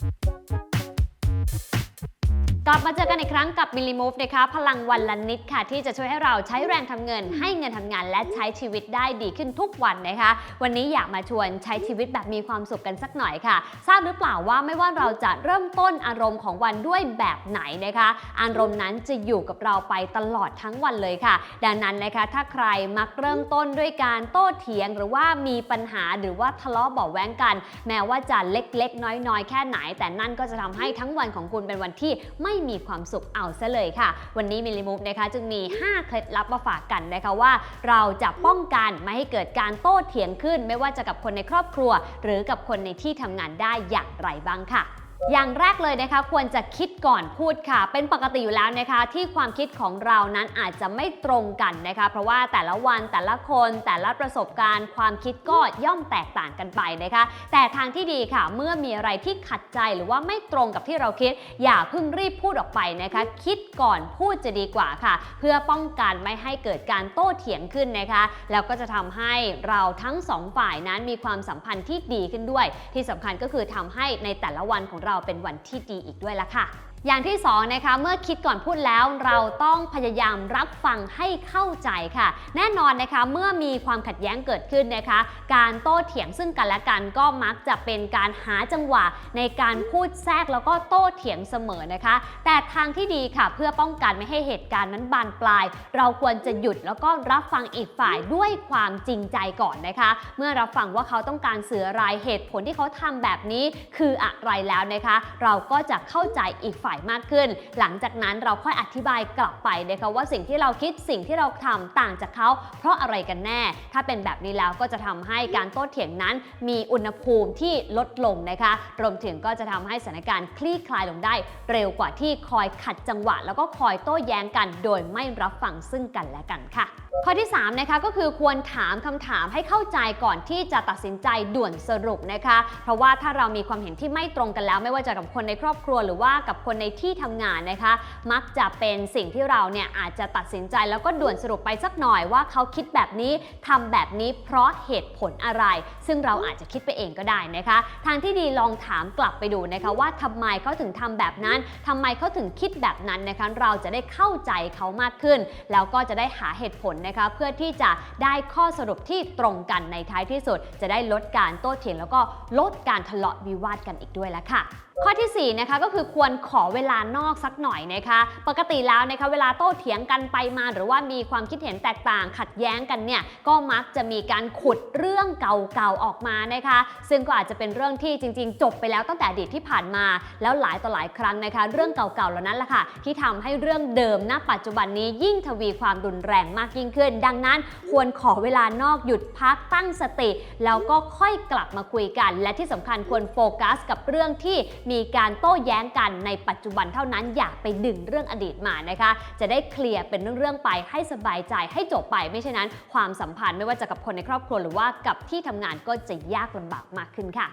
Bye. ลับมาเจอกันอีกครั้งกับ m i l l i Move นะคะพลังวันละนิดค่ะ ที่จะช่วยให้เราใช้แรงทำเงิน ให้เงินทำงานและใช้ชีวิตได้ดีขึ้นทุกวันนะคะ วันนี้อยากมาชวนใช้ชีวิตแบบมีความสุขกันสักหน่อยค่ะ ทราบหรือเปล่าว่าไม่ว่าเราจะเริ่มต้นอารมณ์ของวันด้วยแบบไหนนะคะ อารมณ์นั้นจะอยู่กับเราไปตลอดทั้งวันเลยค่ะ ดังนั้นนะคะถ้าใครมักเริ่มต้นด้วยการโต้เถียง หรือว่ามีปัญหาหรือว่าทะเลาะเบาะแว้งกัน แม้ว่าจะเล็กๆ น้อยๆ แค่ไหน แต่นั่นก็จะทำให้ทั้งวันของคุณเป็นวันที่ไม่มีความสุขเอาซะเลยค่ะ วันนี้มิลลิมูฟนะคะจึงมี 5 เคล็ดลับมาฝากกันนะคะว่า เราจะป้องกันไม่ให้เกิดการโต้เถียงขึ้น ไม่ว่าจะกับคนในครอบครัว หรือกับคนในที่ทำงานได้อย่างไรบ้างค่ะ อย่างแรกเลยนะคะควรจะคิดก่อนพูดค่ะ เป็นปกติอยู่แล้วนะคะ ที่ความคิดของเรานั้นอาจจะไม่ตรงกันนะคะ เพราะว่าแต่ละวันแต่ละคนแต่ละประสบการณ์ ความคิดก็ย่อมแตกต่างกันไปนะคะ แต่ทางที่ดีค่ะ เมื่อมีอะไรที่ขัดใจหรือว่าไม่ตรงกับที่เราคิด อย่าเพิ่งรีบพูดออกไปนะคะ คิดก่อนพูดจะดีกว่าค่ะ เพื่อป้องกันไม่ให้เกิดการโต้เถียงขึ้นนะคะ แล้วก็จะทำให้เราทั้งสองฝ่ายนั้นมีความสัมพันธ์ที่ดีขึ้นด้วย ที่สำคัญก็คือทำให้ในแต่ละวันของเราเป็นวันที่ดีอีกด้วยละค่ะ อย่างที่สองนะคะเมื่อคิดก่อนพูดแล้วเราต้องพยายามรับฟังให้เข้าใจค่ะ แน่นอนนะคะเมื่อมีความขัดแย้งเกิดขึ้นนะคะ การโต้เถียงซึ่งกันและกันก็มักจะเป็นการหาจังหวะในการพูดแทรกแล้วก็โต้เถียงเสมอนะคะ แต่ทางที่ดีค่ะเพื่อป้องกันไม่ให้เหตุการณ์นั้นบานปลาย เราควรจะหยุดแล้วก็รับฟังอีกฝ่ายด้วยความจริงใจก่อนนะคะ เมื่อรับฟังว่าเขาต้องการสื่ออะไรเหตุผลที่เขาทำแบบนี้ คืออะไรแล้วนะคะ เราก็จะเข้าใจอีกฝ่ายมากขึ้น หลังจากนั้นเราค่อยอธิบายกลับไปนะคะว่าสิ่งที่เราคิดสิ่งที่เราทำต่างจากเขา เพราะอะไรกันแน่ ถ้าเป็นแบบนี้แล้วก็จะทำให้การโต้เถียงนั้น มีอุณหภูมิที่ลดลงนะคะรวมถึงก็จะทำให้สถานการณ์คลี่คลายลงได้ เร็วกว่าที่คอยขัดจังหวะ แล้วก็คอยโต้แย้งกัน โดยไม่รับฟังซึ่งกันและกันค่ะ ข้อที่3นะคะก็คือควรถามคำถามให้เข้าใจก่อนที่จะตัดสินใจด่วนสรุปนะคะ เพราะว่าถ้าเรามีความเห็นที่ไม่ตรงกันแล้ว ไม่ว่าจะกับคนในครอบครัวหรือว่ากับคนในที่ทำงานนะคะ มักจะเป็นสิ่งที่เราเนี่ยอาจจะตัดสินใจแล้วก็ด่วนสรุปไปสักหน่อยว่าเขาคิดแบบนี้ทำแบบนี้เพราะเหตุผลอะไร ซึ่งเราอาจจะคิดไปเองก็ได้นะคะ ทางที่ดีลองถามกลับไปดูนะคะว่าทำไมเขาถึงทำแบบนั้นทำไมเขาถึงคิดแบบนั้นนะคะ เราจะได้เข้าใจเขามากขึ้น แล้วก็จะได้หาเหตุผลนะคะ เพื่อที่จะได้ข้อสรุปที่ตรงกันในท้ายที่สุด จะได้ลดการโต้เถียงแล้วก็ลดการทะเลาะวิวาทกันอีกด้วยละค่ะ ข้อทีสี่4นะคะก็คือควรขอเวลานอกสักหน่อยนะคะ ปกติแล้วนะคะเวลาโต้เถียงกันไปมา หรือว่ามีความคิดเห็นแตกต่างขัดแย้งกันเนี่ยก็มักจะมีการขุดเรื่องเก่าๆออกมานะคะ ซึ่งก็อาจจะเป็นเรื่องที่จริง ๆ จบไปแล้วตั้งแต่อดีตที่ผ่านมา แล้วหลายต่อหลายครั้งนะคะ เรื่องเก่าๆเหล่านั้นแหละค่ะ ที่ทำให้เรื่องเดิมณปัจจุบันนี้ยิ่งทวีความรุนแรงมากยิ่งขึ้น ดังนั้นควรขอเวลานอกหยุดพักตั้งสติ แล้วก็ค่อยกลับมาคุยกัน และที่สำคัญควรโฟกัส กับเรื่องที่มีการโต้แย้งกันในปัจจุบันเท่านั้นอย่าไปดึงเรื่องอดีตมานะคะ จะได้เคลียร์เป็นเรื่องๆไปให้สบายใจให้จบไป ไม่เช่นนั้น ความสัมพันธ์ไม่ว่าจะกับคนในครอบครัวหรือว่ากับที่ทำงานก็จะยากลำบากมากขึ้นค่ะ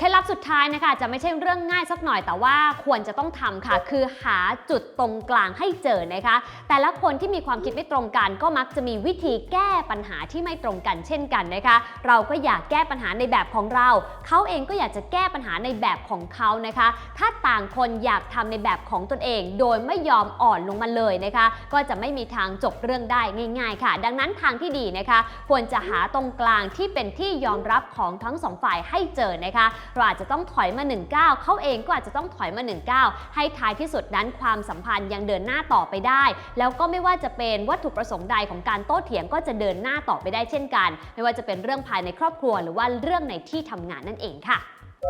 เคล็ดลับสุดท้ายนะคะจะไม่ใช่เรื่องง่ายสักหน่อยแต่ว่าควรจะต้องทำค่ะ คือหาจุดตรงกลางให้เจอนะคะ แต่ละคนที่มีความคิดไม่ตรงกัน ก็มักจะมีวิธีแก้ปัญหาที่ไม่ตรงกันเช่นกันนะคะ เราก็อยากแก้ปัญหาในแบบของเรา เขาเองก็อยากจะแก้ปัญหาในแบบของเขานะคะ ถ้าต่างคนอยากทำในแบบของตนเอง โดยไม่ยอมอ่อนลงมาเลยนะคะ ก็จะไม่มีทางจบเรื่องได้ง่าย ๆ ค่ะ ดังนั้นทางที่ดีนะคะ ควรจะหาตรงกลางที่เป็นที่ยอมรับของทั้งสองฝ่ายให้เจอนะคะเราอาจจะต้องถอยมา1ก้าวเขาเองก็อาจจะต้องถอยมา1ก้าวให้ท้ายที่สุดนั้นความสัมพันธ์ยังเดินหน้าต่อไปได้ แล้วก็ไม่ว่าจะเป็นวัตถุประสงค์ใดของการโต้เถียงก็จะเดินหน้าต่อไปได้เช่นกัน ไม่ว่าจะเป็นเรื่องภายในครอบครัว หรือว่าเรื่องในที่ทำงานนั่นเองค่ะ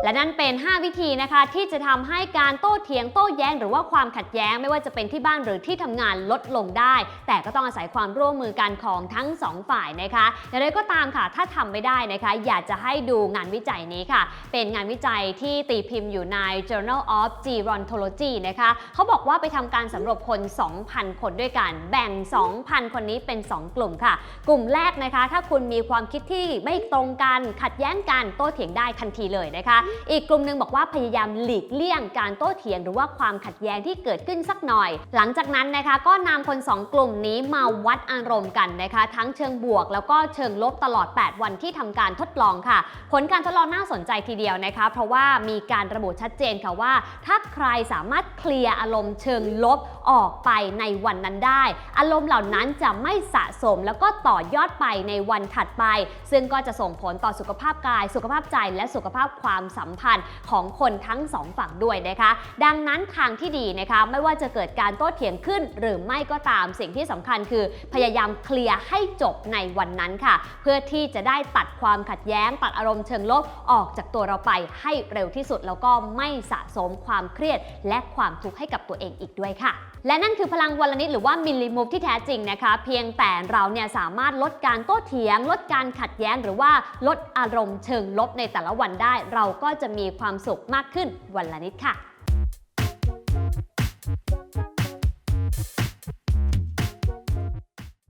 และนั่นเป็น 5 วิธีนะคะที่จะทำให้การโต้เถียงโต้แย้ง หรือว่าความขัดแย้งไม่ว่าจะเป็นที่บ้านหรือที่ทำงานลดลงได้ แต่ก็ต้องอาศัยความร่วมมือกันของทั้ง 2 ฝ่ายนะคะอย่างไรก็ตามค่ะถ้าทำไม่ได้นะคะ อยากจะให้ดูงานวิจัยนี้ค่ะ เป็นงานวิจัยที่ตีพิมพ์อยู่ใน Journal of Gerontology นะคะเขาบอกว่าไปทำการสำรวจคน 2,000 คนด้วยกันแบ่ง 2,000 คนนี้เป็น 2 กลุ่มค่ะ กลุ่มแรกนะคะ ถ้าคุณมีความคิดที่ไม่ตรงกันขัดแย้งกันโต้เถียงได้ทันทีเลยนะคะอีกกลุ่มหนึ่งบอกว่าพยายามหลีกเลี่ยงการโต้เถียงหรือว่าความขัดแย้งที่เกิดขึ้นสักหน่อย หลังจากนั้นนะคะก็นำคน 2 กลุ่มนี้มาวัดอารมณ์กันนะคะ ทั้งเชิงบวก แล้วก็เชิงลบตลอด 8 วันที่ทำการทดลองค่ะ ผลการทดลองน่าสนใจทีเดียวนะคะ เพราะว่ามีการระบุชัดเจนค่ะว่า ถ้าใครสามารถเคลียร์อารมณ์เชิงลบออกไปในวันนั้นได้ อารมณ์เหล่านั้นจะไม่สะสมแล้วก็ต่อยอดไปในวันถัดไป ซึ่งก็จะส่งผลต่อสุขภาพกาย สุขภาพใจและสุขภาพความสัมพันธ์ของคนทั้งสองฝั่งด้วยนะคะ ดังนั้นทางที่ดีนะคะไม่ว่าจะเกิดการโต้เถียงขึ้น หรือไม่ก็ตามสิ่งที่สำคัญคือ พยายามเคลียร์ให้จบในวันนั้นค่ะ เพื่อที่จะได้ตัดความขัดแย้ง ตัดอารมณ์เชิงลบออกจากตัวเราไปให้เร็วที่สุด แล้วก็ไม่สะสมความเครียด และความทุกข์ให้กับตัวเองอีกด้วยค่ะ และนั่นคือพลังวลนิดหรือว่ามิลลิมูฟที่แท้จริงนะคะ เพียงแต่เราเนี่ยสามารถลดการโต้เถียง ลดการขัดแย้ง หรือว่าลดอารมณ์เชิงลบในแต่ละวันได้ เราก็จะมีความสุขมากขึ้นวันละนิดค่ะ